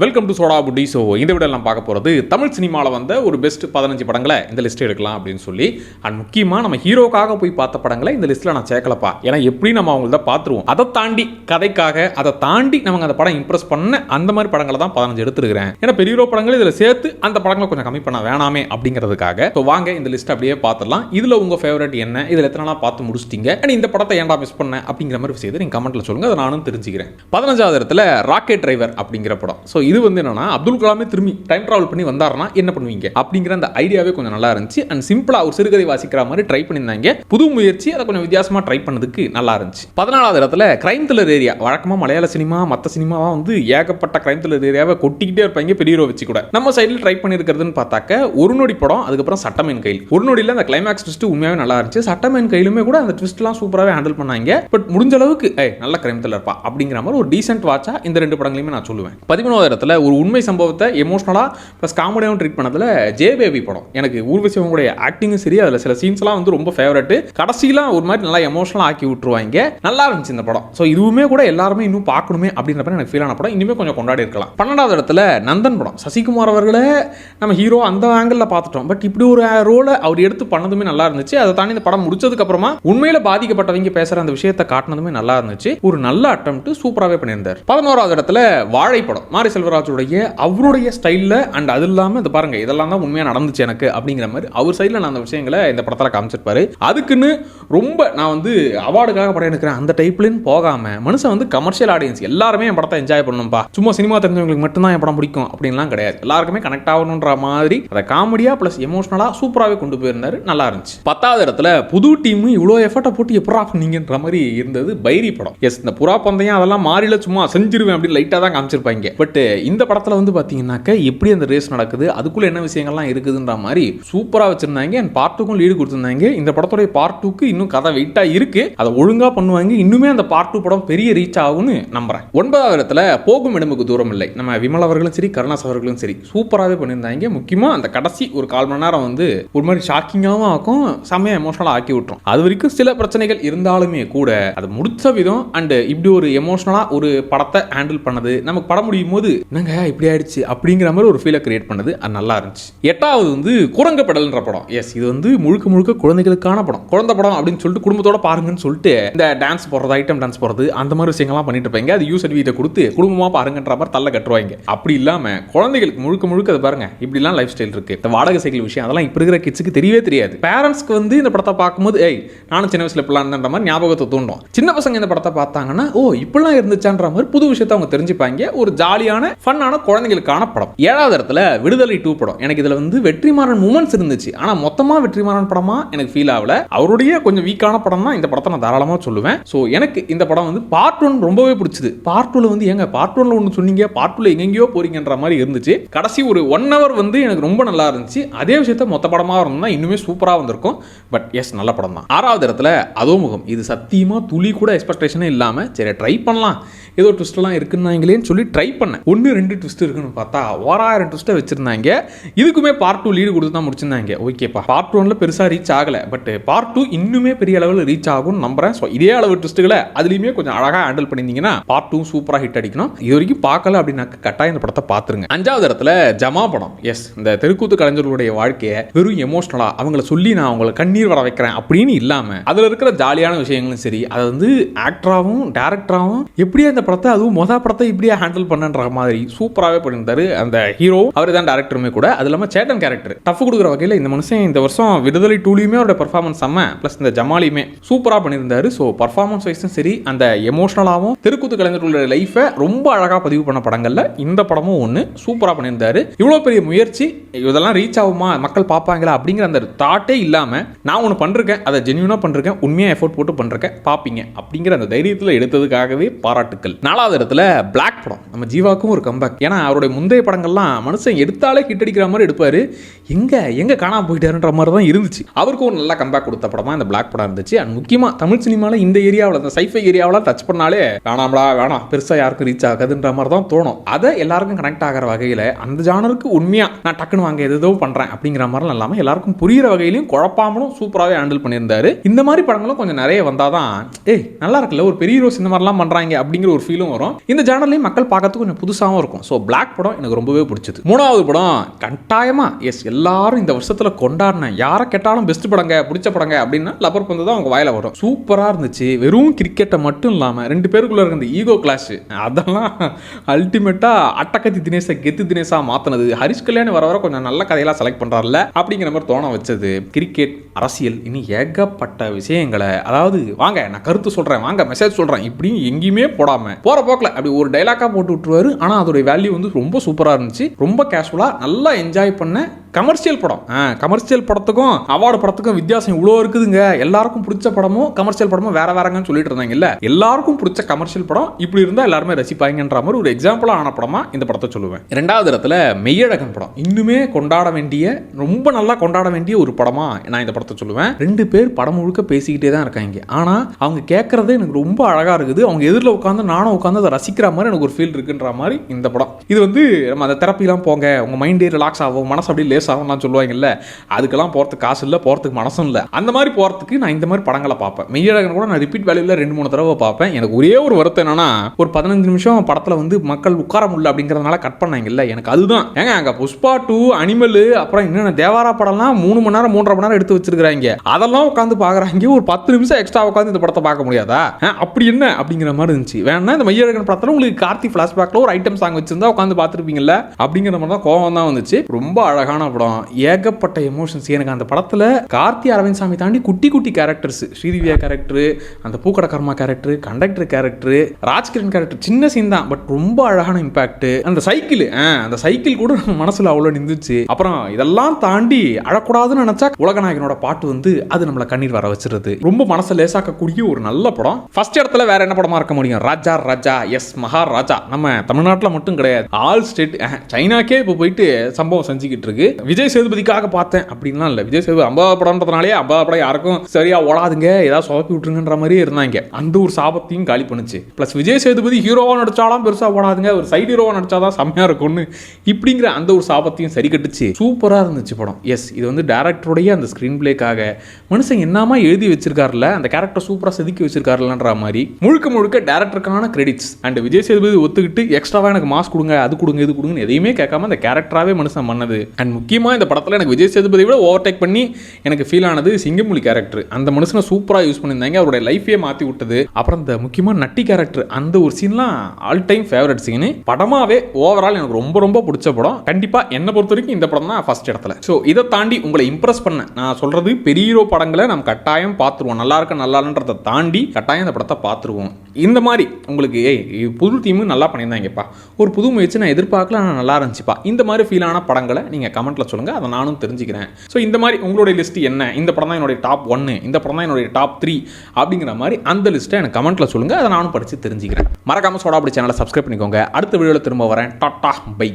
Welcome to soda புட்டி so இந்த விட நான் பார்க்க போகிறது தமிழ் சினிமாவில் வந்த ஒரு பெஸ்ட் பதினஞ்சு படங்களை இந்த லிஸ்ட் எடுக்கலாம் அப்படின்னு சொல்லி அண்ட் முக்கியமாக நம்ம ஹீரோக்காக போய் பார்த்த படங்களை இந்த லிஸ்ட்டில் நான் சேர்க்கலப்பா. ஏன்னா எப்படி நம்ம அவங்கள பார்த்துருவோம். அதை தாண்டி கதைக்காக அதை தாண்டி நமக்கு அந்த படம் இம்ப்ரெஸ் பண்ண அந்த மாதிரி படங்களை தான் பதினஞ்சு எடுத்துருக்கிறேன். ஏன்னா பெரிய ஹீரோ படங்கள் இதில் சேர்த்து அந்த படங்களை கொஞ்சம் கம்மி பண்ண வேணாமே அப்படிங்கிறதுக்காக. ஸோ வாங்க இந்த லிஸ்ட் அப்படியே பார்த்துடலாம். இதில் உங்கள் ஃபேவரட் என்ன? இதில் எத்தனை நாள் பார்த்து முடிச்சிட்டீங்க? அண்ட் இந்த படத்தை ஏன்டா மிஸ் பண்ண? அப்படிங்கிற மாதிரி விஷயத்தை நீங்கள் கமெண்ட்டில் சொல்லுங்கள் அதை நானும் தெரிஞ்சுக்கிறேன். பதினஞ்சாவது இடத்துல ராக்கெட் டிரைவர் அப்படிங்கிற படம். ஸோ இது வந்து என்னன்னா அப்துல் கலாமே திரும்பி டைம் டிராவல் பண்ணி வந்தாருன்னா என்ன பண்ணுவீங்க? அப்படிங்கிற அந்த ஐடியாவே கொஞ்சம் நல்லா இருந்துச்சு. அண்ட் சிம்பிளா ஒரு சிறுகதை வாசிக்கிற மாதிரி ட்ரை பண்ணியிருந்தாங்க. புது முயற்சி அதை கொஞ்சம் வித்தியாசமா ட்ரை பண்ணதுக்கு நல்லா இருந்துச்சு. பதினாலாவது இடத்துல கிரைம் த்ரில்லர் ஏரியா வழக்கமா மலையாள சினிமா மற்ற சினிமாவா வந்து ஏகப்பட்ட கிரைம் த்ரில்லர் ஏரியாவை கொட்டிக்கிட்டே இருப்பாங்க பெரிய ஹீரோ வச்சு கூட. நம்ம சைடில் ட்ரை பண்ணியிருக்கிறதுன்னு பார்த்தாக்க ஒரு நொடி படம் அதுக்கப்புறம் சட்டமேன் கையில் ஒரு நொடியில் அந்த கிளைமேக்ஸ் ட்விஸ்ட் உண்மையாவே நல்லா இருந்துச்சு. சட்டமேன் கையிலுமே கூட அந்த ட்விஸ்ட்லாம் சூப்பராகவே ஹேண்டில் பண்ணாங்க. பட் முடிஞ்ச அளவுக்கு ஏய் நல்ல கிரைம் த்ரில்லர்ப்பா அப்படிங்கிற மாதிரி ஒரு டீசென்ட் வாட்சா இந்த ரெண்டு படங்களையுமே நான் சொல்லுவேன். பதிமூணாவது இடத்துல ஒரு உண்மை சம்பவத்தை எமோஷ்னலாக ப்ளஸ் காமெடியாகவும் ட்ரீட் பண்ணதில் ஜே பேபி படம். எனக்கு ஊர்வசி அவங்களுடைய ஆக்டிங்கும் சரி அதில் சில சீன்ஸ்லாம் வந்து ரொம்ப ஃபேவரட்டு கடைசியெலாம் ஒரு மாதிரி நல்லா எமோஷனலாக ஆக்கி விட்டுருவாங்க. நல்லா இருந்துச்சு இந்த படம். ஸோ இதுவுமே கூட எல்லாருமே இன்னும் பார்க்கணுமே அப்படின்ற எனக்கு ஃபீல் ஆன படம். இனிமேல் கொஞ்சம் கொண்டாடி இருக்கலாம். பன்னெண்டாவது இடத்துல நந்தன் படம். சசிகுமார் அவர்களை நம்ம ஹீரோ அந்த ஆங்கிளில் பார்த்துட்டோம். பட் இப்படி ஒரு ரோலை அவர் எடுத்து பண்ணதுமே நல்லா இருந்துச்சு. அதை தாண்டி இந்த படம் முடிச்சதுக்கு அப்புறமா உண்மையில பாதிக்கப்பட்டவங்க பேசுற அந்த விஷயத்தை காட்டினதுமே நல்லா இருந்துச்சு. ஒரு நல்ல அட்டம் சூப்பராகவே பண்ணியிருந்தார். பதினோராவது இடத்துல வாழைப்படம். மாரி செல்வராஜுடைய அவருடைய ஸ்டைலில் அண்ட் அது இல்லாமல் இந்த பாருங்க இதெல்லாம் தான் உண்மையாக நடந்துச்சு எனக்கு அப்படிங்கிற மாதிரி அவர் சைடில் நான் அந்த விஷயங்களை இந்த படத்தில் காமிச்சிருப்பாரு. அதுக்குன்னு ரொம்ப நான் வந்து அவார்டுக்காக படம் எடுக்கிறேன். அந்த டைப்லன்னு போகாமல் மனுஷன் வந்து கமர்ஷியல் ஆடியன்ஸ் எல்லாருமே என் படத்தை என்ஜாய் பண்ணணும்ப்பா சும்மா சினிமா தெரிஞ்சவங்களுக்கு மட்டும்தான் என் படம் பிடிக்கும் அப்படின்லாம் கிடையாது. எல்லாருக்குமே கனெக்ட் ஆகணுன்ற மாதிரி அதை காமெடியாக ப்ளஸ் எமோஷனலாக சூப்பராகவே கொண்டு போயிருந்தாரு. நல்லா இருந்துச்சு. பத்தாவது இடத்துல புது டீம் இவ்வளோ எஃபர்ட்டை போட்டு எப்படா பண்ணீங்கன்ற மாதிரி இருந்தது பைரி படம். எஸ் இந்த புறா பந்தயம் அதெல்லாம் மாறில சும்மா செஞ்சிருவேன் அப்படின்னு லைட்டாக தான் காமிச்சிருப்பாங்க. பட் இந்த படத்தில் வந்து பார்த்தீங்கன்னாக்க எப்படி அந்த ரேஸ் நடக்குது அதுக்குள்ளே என்ன விஷயங்கள்லாம் இருக்குதுன்ற மாதிரி சூப்பராக வச்சுருந்தாங்க. அண்ட் பார்ட் டூக்கும் லீடு கொடுத்துருந்தாங்க. இந்த படத்துடைய பார்ட் டூக்கு இன்னும் கதை வெயிட்டாக இருக்குது அதை ஒழுங்காக பண்ணுவாங்க. இன்னுமே அந்த பார்ட் டூ படம் பெரிய ரீச் ஆகும்னு நம்புறேன். ஒன்பதாவது இடத்துல போகும் இடமுக்கு தூரம் இல்லை. நம்ம விமல் அவர்களும் சரி கருணாஸ் அவர்களும் சரி சூப்பராகவே பண்ணியிருந்தாங்க. முக்கியமாக அந்த கடைசி ஒரு கால் மணி நேரம் வந்து ஒரு மாதிரி ஷாக்கிங்காகவும் ஆக்கும் செம்மையாக எமோஷனலாக ஆக்கி விட்டுரும். அது வரைக்கும் சில பிரச்சனைகள் இருந்தாலுமே கூட அது முடிச்ச விதம் அண்ட் இப்படி ஒரு எமோஷனலாக ஒரு படத்தை ஹேண்டில் பண்ணது நமக்கு படம் முடியும் போது என்னங்க இப்படி ஆயிடுச்சு. அப்படிங்கிற மாதிரி ஒரு ஃபீலை கிரியேட் பண்ணது. அது நல்லா இருந்துச்சு. எட்டாவது வந்து குரங்கப்படல்ன்ற படம். எஸ் இது வந்து முழுக்க முழுக்க குழந்தைகளுக்கான படம். குழந்தை படம் அப்படின்னு சொல்லிட்டு குடும்பத்தோட பாருங்கன்னு சொல்லிட்டு இந்த டான்ஸ் போடுறது ஐட்டம் டான்ஸ் போடுறது அந்த மாதிரி விஷயங்கள்லாம் பண்ணிட்டு இருப்பாங்க. அது யூ வீட்டை கொடுத்து குடும்பமா பாருங்கன்ற மாதிரி தள்ள கட்டுவாங்க. அப்படி இல்லாம குழந்தைகளுக்கு முழுக்க முழுக்க அது பாருங்க இப்படிலாம் லைஃப் ஸ்டைல் இருக்கு. இந்த வாடகை சைக்கிள் விஷயம் அதெல்லாம் இப்போ இருக்கிற கிட்ஸுக்கு தெரியவே தெரியாது. பேரண்ட்ஸ்க்கு வந்து இந்த படத்தை பார்க்கும்போது ஏய் நானும் சின்ன வயசுல இப்படிலாம் இருந்தன்ற மாதிரி ஞாபகத்தை தூண்டும். சின்ன பசங்க இந்த படத்தை பார்த்தாங்கன்னா ஓ இப்படிலாம் இருந்துச்சான்ற மாதிரி புது விஷயத்தை அவங்க தெரிஞ்சுப்பாங்க. ஒரு ஜாலியான ஃபன்னான குழந்தைகளுக்கான படம். ஏழாவது இடத்துல விடுதலை டூ படம். எனக்கு இதுல வந்து வெற்றிமாறன் மூமெண்ட்ஸ் இருந்துச்சு. ஆனா மொத்தமா வெற்றிமாறன் படமா எனக்கு ஃபீல் ஆகல. அவருடைய கொஞ்சம் வீக்கான படம் தான் இந்த படத்தை நான் தாராளமா சொல்லுவேன். ஸோ எனக்கு இந்த படம் வந்து பார்ட் ஒன் ரொம்பவே பிடிச்சது. பார்ட் டூல வந்து ஏங்க பார்ட் ஒன்ல ஒன்று சொன்னீங்க பார்ட் டூல எங்கெங்கேயோ போறீங்கன்ற மாதிரி இருந்துச்சு. கடைசி ஒரு ஒன் ஹவர் வந்து எனக்கு ரொம்ப நல்லா இருந்துச்சு. அதே விஷயத்த மொத்த படமா இருந்தா இன்னுமே சூப்பரா வந்திருக்கும். பட் எஸ் நல்ல படம் தான். ஆறாவது இடத்துல அதோமுகம். இது சத்தியமா துளி கூட எக்ஸ்பெக்டேஷனே இல்லாம சரி ட்ரை பண்ணலாம். ஏதோ ட்விஸ்ட்லாம் இருக்குன்னாங்களேன்னு சொல்லி ட்ரை பண்ணேன். ஒன்று ரெண்டு ட்விஸ்ட் இருக்குன்னு பார்த்தா ஓராயிரம் ட்விஸ்ட்டை வச்சிருந்தாங்க. இதுக்குமே பார்ட் டூ லீடு கொடுத்து தான் முடிச்சிருந்தாங்க. ஓகேப்பா பார்ட் ஒன்ல பெருசாக ரீச் ஆகலை. பட் பார்ட் டூ இன்னுமே பெரிய அளவில் ரீச் ஆகும்னு நம்புறேன். ஸோ இதே அளவு ட்விஸ்ட்டுகளை அதுலேயுமே கொஞ்சம் அழகாக ஹேண்டில் பண்ணியிருந்தீங்கன்னா பார்ட் டூ சூப்பராக ஹிட் அடிக்கணும். இது வரைக்கும் பார்க்கல அப்படின்னாக்க கட்டாயம் இந்த படத்தை பார்த்துருங்க அஞ்சாவது இடத்துல ஜமா படம். எஸ் இந்த தெருக்கூத்து கலைஞர்களுடைய வாழ்க்கையை வெறும் எமோஷனலாக அவங்கள சொல்லி நான் அவங்களை கண்ணீர் வர வைக்கிறேன் அப்படின்னு இல்லாமல் அதில் இருக்கிற ஜாலியான விஷயங்களும் சரி அதை வந்து ஆக்டராகவும் டேரக்டராகவும் எப்படி அந்த படத்தை அதுவும் மொதல் படத்தை இப்படியே ஹேண்டில் பண்ணன்ற மாதிரி சூப்பராகவே பண்ணியிருந்தாரு. அந்த ஹீரோ அவர் தான் டேரக்டருமே கூட. அது இல்லாமல் சேட்டன் கேரக்டர் டஃப் கொடுக்குற வகையில் இந்த மனுஷன் இந்த வருஷம் விடுதலை டூலையுமே அவரோட பர்ஃபார்மன்ஸ் செம்ம. ப்ளஸ் இந்த ஜமாலியுமே சூப்பராக பண்ணியிருந்தாரு. ஸோ பர்ஃபார்மன்ஸ் வைஸும் சரி அந்த எமோஷனலாகவும் தெருக்கூத்து கலைஞர்களுடைய லைஃபை ரொம்ப அழகாக பதிவு பண்ண படங்களில் இந்த படமும் ஒன்று சூப்பராக பண்ணியிருந்தாரு. இவ்வளோ பெரிய முயற்சி இதெல்லாம் ரீச் ஆகுமா மக்கள் பார்ப்பாங்களா அப்படிங்கிற அந்த தாட்டே இல்லாமல் நான் ஒன்று பண்ணிருக்கேன் அதை ஜென்யூனாக பண்ணிருக்கேன் உண்மையாக எஃபோர்ட் போட்டு பண்ணிருக்கேன் பார்ப்பீங்க அப்படிங்கிற அந்த தைரியத்தில் எடுத்ததுக்காகவே பாராட்டுக்கள். நாலாவது இடத்துல பிளாக் படம். நம்ம ஜீவாக்கும் ஒரு கம்பேக் ஏன்னா அவருடைய முந்தைய படங்கள்லாம் மனுஷன் எடுத்தாலே ஹிட் அடிக்கிற மாதிரி எடுப்பார். எங்கே எங்கே காணாம போயிட்டாருன்ற மாதிரி தான் இருந்துச்சு. அவருக்கும் ஒரு நல்ல கம்பேக் கொடுத்த படமாக இந்த பிளாக் படம் இருந்துச்சு. அண்ட் முக்கியமாக தமிழ் சினிமாவில் இந்த ஏரியாவில் இந்த சைஃபை ஏரியாவில் டச் பண்ணாலே வேணாம்டா வேணாம் பெருசாக யாருக்கும் ரீச் ஆகாதுன்ற மாதிரி தான் தோணும். அதை எல்லாருக்கும் கனெக்ட் ஆகிற வகையில் அந்த ஜானருக்கு உண்மையாக நான் டக்குன்னு வாங்க எதோ பண்ணுறேன் அப்படிங்கிற மாதிரிலாம் இல்லாமல் எல்லாருக்கும் புரியுற வகையிலையும் குழப்பாமலும் சூப்பராகவே ஹேண்டில் பண்ணியிருந்தாரு. இந்த மாதிரி படங்களும் கொஞ்சம் நிறைய வந்தாதான் ஏய் நல்லா இருக்குல்ல ஒரு பெரிய ஹீரோஸ் இந்த மாதிரிலாம் பண்ணுறாங்க அப்படிங்கிற ஒரு ஃபீலும் வரும். இந்த ஜானர்லையும் மக்கள் பார்க்கறதுக்கு கொஞ்சம் புதுசாகவும் இருக்கும். ஸோ பிளாக் படம் எனக்கு ரொம்பவே பிடிச்சது. மூணாவது படம் கட்டாயமாக எஸ் எல்லா எல்லாரும் இந்த வருஷத்துல கொண்டாடினேன் யாரை கேட்டாலும் பெஸ்ட் படங்க பிடிச்ச படங்க அப்படின்னா லப்பர் பந்து தான் அவங்க வாயில வரும். சூப்பரா இருந்துச்சு. வெறும் கிரிக்கெட்டை மட்டும் இல்லாம ரெண்டு பேருக்குள்ள இருக்க இந்த ஈகோ கிளாஷ் அதெல்லாம் அல்டிமேட்டா அட்டக்கத்தி தினேச கெத்து தினேசா மாத்தினது. ஹரிஷ் கல்யாணி வர வர கொஞ்சம் நல்ல கதையெல்லாம் செலக்ட் பண்றாருல அப்படிங்கிற மாதிரி தோண வச்சது. கிரிக்கெட் அரசியல் இனி ஏகப்பட்ட விஷயங்களை அதாவது வாங்க நான் கருத்து சொல்றேன் வாங்க மெசேஜ் சொல்றேன் இப்படின்னு எங்கேயுமே போடாம போற போக்கில் அப்படி ஒரு டைலாக்கா போட்டு விட்டுருவாரு. ஆனா அதோட வேல்யூ வந்து ரொம்ப சூப்பரா இருந்துச்சு. ரொம்ப கேஷுவலா நல்லா என்ஜாய் பண்ண கமர்ஷியல் படம். கமர்ஷியல் படத்துக்கும் அவார்டு படத்துக்கும் வித்தியாசம் இவ்வளோ இருக்குதுங்க. எல்லாருக்கும் பிடிச்ச படமும் கமர்ஷியல் படமும் வேற வேறங்கன்னு சொல்லிட்டு இருந்தாங்க இல்ல எல்லாருக்கும் பிடிச்ச கமர்ஷியல் படம் இப்படி இருந்தால் எல்லாருமே ரசிப்பாங்கன்ற மாதிரி ஒரு எக்ஸாம்பிள் ஆன படமா இந்த படத்தை சொல்லுவேன். ரெண்டாவது இடத்துல மெய்யழகன் படம். இன்னுமே கொண்டாட வேண்டிய ரொம்ப நல்லா கொண்டாட வேண்டிய ஒரு படமா நான் இந்த படத்தை சொல்லுவேன். ரெண்டு பேர் படம் முழுக்க பேசிக்கிட்டே தான் இருக்காங்க. ஆனா அவங்க கேட்கறது எனக்கு ரொம்ப அழகா இருக்குது. அவங்க எதிரில் உட்காந்து நானும் உட்காந்து அதை ரசிக்கிற மாதிரி எனக்கு ஒரு ஃபீல் இருக்குன்ற மாதிரி இந்த படம். இது வந்து நம்ம அந்த தெரப்பிலாம் போங்க. உங்க மைண்டே ரிலாக்ஸ் ஆகும். மனசு அப்படியே லேஸ் ஆகும்லாம் சொல்லுவாங்கல்ல அதுக்கெல்லாம் போகிறதுக்கு காசு இல்லை போகிறதுக்கு மனசும் இல்லை. அந்த மாதிரி போகிறதுக்கு நான் இந்த மாதிரி படங்களை பார்ப்பேன். மெய்யழகன் கூட நான் ரிப்பீட் வேலையில் ரெண்டு மூணு தடவை பார்ப்பேன். எனக்கு ஒரே ஒரு வருத்தம் என்னன்னா ஒரு பதினஞ்சு நிமிஷம் படத்தில் வந்து மக்கள் உட்கார முடியல அப்படிங்கிறதுனால கட் பண்ணாங்கல்ல எனக்கு அதுதான். ஏங்க அங்கே புஷ்பா டூ அனிமல் அப்புறம் என்னென்ன தேவாரா படம்லாம் மூணு மணி நேரம் மூன்றரை மணி நேரம் எடுத்து வச்சிருக்கிறாங்க. அதெல்லாம் உட்காந்து பார்க்குறாங்க. ஒரு பத்து நிமிஷம் எக்ஸ்ட்ரா உட்காந்து இந்த படத்தை பார்க்க முடியாதா? அப்படி என்ன? அப்படிங்கிற மாதிரி இருந்துச்சு. வேணா இந்த மையழகன் படத்தில் உங்களுக்கு கார்த்தி ஃப்ளாஷ்பேக்கில் ஒரு ஐட்டம் சாங் வச்சிருந்தா உட்காந்து பார்த்துருப்பீங்கல்ல அப்படிங்கிற மாதிரி தான் கோவம் தான் வந்துச்சு. ரொம்ப அழகான படம் ஏகப்பட்ட எமோஷன்ஸ் எனக்கு அந்த படத்தில் கார்த்தி அரவிந்த் சாமி தாண்டி குட்டி குட்டி கேரக்டர்ஸ் ஸ்ரீதிவியா கேரக்டர் அந்த பூக்கடக்கர்மா character conductor character Rajkiran character சின்ன சீன் தான் பட் ரொம்ப அழகான இம்பாக்ட் அந்த சைக்கிள் அந்த சைக்கிள் கூட நம்ம மனசில் அவ்வளோ நின்றுச்சு. அப்புறம் இதெல்லாம் தாண்டி அழக்கூடாதுன்னு நினச்சா உலகநாயகனோட பாட்டு வந்து அது நம்மளை கண்ணீர் வர வச்சிருது. ரொம்ப மனசை லேசாக்கக்கூடிய ஒரு நல்ல படம். ஃபர்ஸ்ட் இடத்துல வேற என்ன படமா இருக்க முடியும்? ராஜா ராஜா எஸ் மகாராஜா. நம்ம தமிழ்நாட்டில் மட்டும் கிடையாது. ஆல் ஸ்டேட் சைனாக்கே இப்போ போயிட்டு சம்பவம் செஞ்சுக்கிட்டு இருக்கு. விஜய் சேதுபதிக்காக பார்த்தேன் அப்படின்லாம் இல்லை. விஜய் சேதுபதி அம்பா படம்ன்றதுனாலே அம்பா படம் யாருக்கும் சரியா ஓடாதுங்க. ஏதாவது சொதப்பி விட்டுருங்கன்ற மாதிரியே இருந்தாங்க. அந்த ஒரு சாபத்தையும் காலி பண்ணுச்சு. ப்ளஸ் விஜய் சேதுபதி ஹீரோவாக நடிச்சாலும் பெருசாக ஓடாதுங்க. ஒரு சைடு ஹீரோவா நடிச்சாதான் செம்மையாக இருக்கும்னு இப்படிங்கிற அந்த ஒரு சாபத்தையும் சரி கட்டுச்சு. சூப்பராக இருந்துச்சு படம். எஸ் இது வந்து டேரக்டருடைய அந்த ஸ்க்ரீன் பிளேக்காக மனுஷன் என்னமா எழுதி வச்சிருக்காருல அந்த கேரக்டர் சூப்பராக செதுக்கி வச்சிருக்காருலன்ற மாதிரி முழுக்க முழுக்க டேரக்டருக்கான கிரெடிட்ஸ் அண்ட் விஜய் சேதுபதி ஒத்துக்கிட்டு எக்ஸ்ட்ராவாக எனக்கு மாஸ் கொடுங்க அது கொடுங்க இது கொடுங்கன்னு எதையுமே கேட்காம அந்த கேரக்டராகவே மனுஷன் பண்ணது. அண்ட் முக்கிய முக்கியமாக இந்த படத்தில் எனக்கு விஜய் சேதுபதி விட ஓவர்டேக் பண்ணி எனக்கு ஃபீல் ஆனது சிங்கமொழி கேரக்டர் அந்த மனுஷனை சூப்பராக யூஸ் பண்ணியிருந்தாங்க. அவருடைய லைஃபே மாற்றி விட்டது. அப்புறம் இந்த முக்கியமாக நட்டி கேரக்டர் அந்த ஒரு சீன்லாம் ஆல் டைம் ஃபேவரட் சீனு படமாகவே ஓவரால் எனக்கு ரொம்ப ரொம்ப பிடிச்ச படம். கண்டிப்பாக என்னை பொறுத்த வரைக்கும் இந்த படம் தான் ஃபர்ஸ்ட் இடத்துல. ஸோ இதை தாண்டி உங்களை இம்ப்ரெஸ் பண்ண நான் சொல்கிறது பெரிய ஹீரோ படங்களை நம்ம கட்டாயம் பார்த்துருவோம். நல்லா இருக்க நல்லா இல்லைன்றதை தாண்டி கட்டாயம் இந்த படத்தை பார்த்துருவோம். இந்த மாதிரி உங்களுக்கு ஏய் புது தீமு நல்லா பண்ணியிருந்தாங்கப்பா. ஒரு புது முயற்சி நான் எதிர்பார்க்கல ஆனால் நல்லா இருந்துச்சுப்பா. இந்த மாதிரி ஃபீலான படங்களை நீங்கள் கமெண்ட்டில் சொல்லுங்கள் அதை நானும் தெரிஞ்சுக்கிறேன். ஸோ இந்த மாதிரி உங்களுடைய லிஸ்ட் என்ன? இந்த படம் தான் என்னுடைய டாப் ஒன்று இந்த படம் தான் என்னுடைய டாப் த்ரீ அப்படிங்கிற மாதிரி அந்த லிஸ்ட்டை எனக்கு கமெண்ட்டில் சொல்லுங்கள் அதை நானும் படித்து தெரிஞ்சுக்கிறேன். மறக்காமல் சோடாபடி சேனலை சப்ஸ்கிரைப் பண்ணிக்கோங்க. அடுத்த வீடியோவில் திரும்ப வரேன். Tata bye